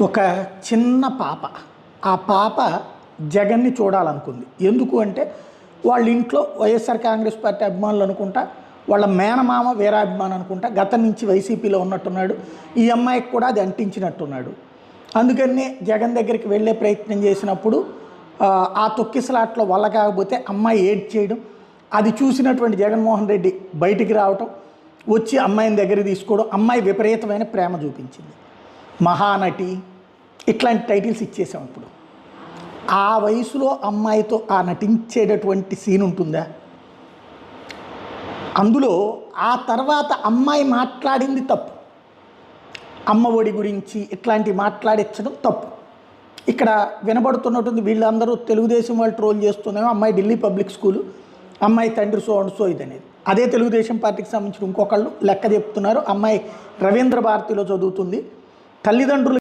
ఒక చిన్న పాప. ఆ పాప జగన్ని చూడాలనుకుంది. ఎందుకు అంటే వాళ్ళ ఇంట్లో వైఎస్ఆర్ కాంగ్రెస్ పార్టీ అభిమానులు అనుకుంటా వాళ్ళ మేనమామ వీరాభిమానం అనుకుంటా గతం నుంచి వైసీపీలో ఉన్నట్టున్నాడు. ఈ అమ్మాయికి కూడా అది అంటించినట్టున్నాడు. అందుకని జగన్ దగ్గరికి వెళ్ళే ప్రయత్నం చేసినప్పుడు ఆ, తొక్కిసలాట్లో వల్ల కాకపోతే అమ్మాయి ఏడ్ చేయడం అది చూసినటువంటి జగన్మోహన్ రెడ్డి బయటికి రావటం వచ్చి అమ్మాయిని దగ్గర తీసుకోవడం అమ్మాయి విపరీతమైన ప్రేమ చూపించింది. మహానటి ఇట్లాంటి టైటిల్స్ ఇచ్చేసాం ఇప్పుడు. ఆ వయసులో అమ్మాయితో ఆ నటించేటటువంటి సీన్ ఉంటుందా? అందులో ఆ తర్వాత అమ్మాయి మాట్లాడింది తప్పు. అమ్మ ఒడి గురించి ఇట్లాంటి మాట్లాడించడం తప్పు. ఇక్కడ వినబడుతున్నటువంటి వీళ్ళందరూ తెలుగుదేశం వాళ్ళు ట్రోల్ చేస్తున్నామో అమ్మాయి ఢిల్లీ పబ్లిక్ స్కూలు అమ్మాయి తండ్రి సో అండ్ సో ఇది అనేది అదే తెలుగుదేశం పార్టీకి సంబంధించిన ఇంకొకళ్ళు లెక్క చెప్తున్నారు. అమ్మాయి రవీంద్ర భారతిలో చదువుతుంది. తల్లిదండ్రులు